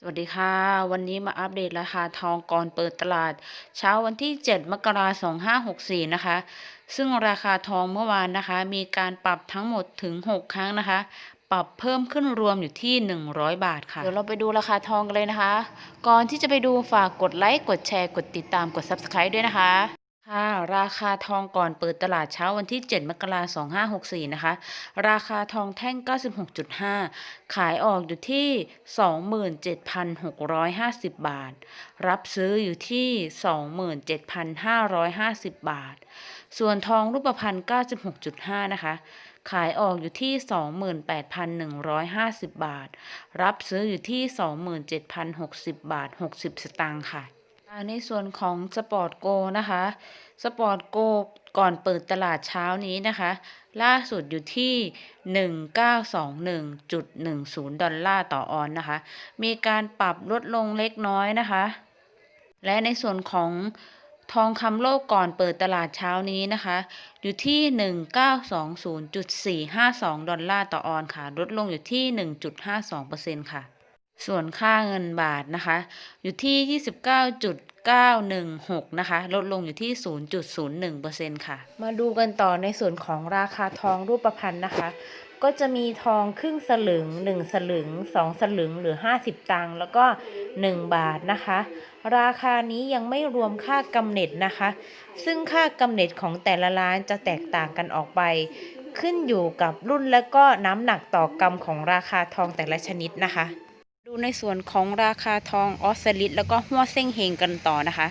สวัสดีค่ะ วันนี้มาอัปเดตราคาทองก่อนเปิดตลาด เช้าวันที่ 7 มกราคม 2564 นะคะ ซึ่งราคาทองเมื่อวานนะคะ มีการปรับทั้งหมดถึง 6 ครั้งนะคะ ปรับเพิ่มขึ้นรวมอยู่ที่ 100 บาทค่ะ เดี๋ยวเราไปดูราคาทองกันเลยนะคะ ก่อนที่จะไปดูฝากกดไลค์ กดแชร์ กดติดตาม กด Subscribe ด้วยนะคะ ค่ะราคาทองก่อนเปิดตลาดเช้าวันที่ 7 มกราคม 2564 นะคะ ราคาทองแท่ง 96.5 ขายออกอยู่ที่ 27,650 บาท รับซื้ออยู่ที่ 27,550 บาท ส่วนทองรูปพรรณ 96.5 นะคะ ขายออกอยู่ที่ 28,150 บาท รับซื้ออยู่ที่ 27,060 บาท 60 สตางค์ค่ะ ในส่วนของสปอร์ตโกนะคะสปอร์ตโกก่อนเปิดตลาดเช้านี้นะคะ ล่าสุดอยู่ที่ 1921.10 ดอลลาร์ต่อออนนะคะ มีการปรับลดลงเล็กน้อยนะคะ และในส่วนของทองคำโลกก่อนเปิดตลาดเช้านี้นะคะ อยู่ที่ 1920.452 ดอลลาร์ต่อออนค่ะ ลดลงอยู่ที่ 1.52%ค่ะ ส่วนค่าเงินบาทนะคะ อยู่ที่ 29.916 นะคะ ลดลงอยู่ที่ 0.01%ค่ะ มาดูกันต่อในส่วนของราคาทองรูปพรรณนะคะ ก็จะมีทองครึ่งสลึง 1 สลึง 2 สลึงหรือ 50 ตังค์แล้วก็ 1 บาทนะคะ ราคานี้ยังไม่รวมค่ากำเนิดนะคะ ซึ่งค่ากำเนิดของแต่ละร้านจะแตกต่างกันออกไปขึ้นอยู่กับรุ่นและก็น้ำหนักต่อกรัมของราคาทองแต่ละชนิดนะคะ ดูในส่วนของราคาทองออสซิลิตแล้วก็หัวเส้งเฮงกันต่อนะคะ